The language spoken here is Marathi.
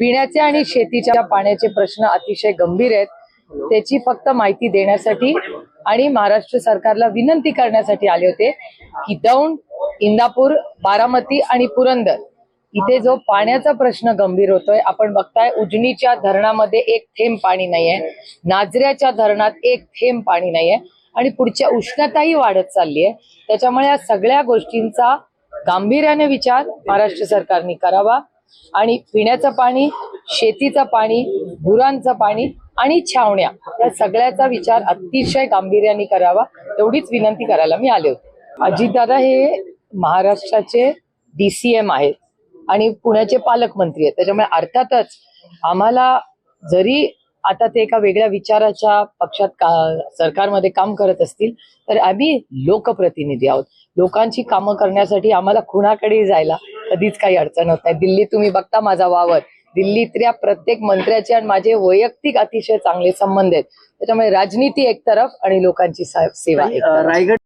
पिण्याचे आणि शेतीच्या पाण्याचे प्रश्न अतिशय गंभीर आहेत. त्याची फक्त माहिती देण्यासाठी आणि महाराष्ट्र सरकारला विनंती करण्यासाठी आले होते की दौंड इंदापूर बारामती आणि पुरंदर इथे जो पाण्याचा प्रश्न गंभीर होतोय आपण बघताय उजनीच्या धरणामध्ये एक थेंब पाणी नाहीये नाजऱ्याच्या धरणात एक थेंब पाणी नाहीये आणि पुढच्या उष्णताही वाढत चालली आहे त्याच्यामुळे या सगळ्या गोष्टींचा गांभीर्याने विचार महाराष्ट्र सरकारने करावा. आणि पिण्याचं पाणी शेतीचं पाणी गुरांचं पाणी आणि छावण्या या सगळ्याचा विचार अतिशय गांभीर्याने करावा तेवढीच विनंती करायला मी आले होते. अजितदादा हे महाराष्ट्राचे डीसीएम आहेत आणि पुण्याचे पालकमंत्री आहेत. त्याच्यामुळे अर्थातच आम्हाला जरी आता ते एका वेगळ्या विचाराच्या पक्षात का सरकारमध्ये काम करत असतील तर आम्ही लोकप्रतिनिधी आहोत. लोकांची कामं करण्यासाठी आम्हाला कुणाकडेही जायला कधीच काही अडचण होत नाही. दिल्ली तुम्ही बघता माझा वावर. दिल्लीतल्या प्रत्येक मंत्र्याचे आणि माझे वैयक्तिक अतिशय चांगले संबंध आहेत. त्याच्यामुळे राजनीती एक तरफ आणि लोकांची सेवा. रायगड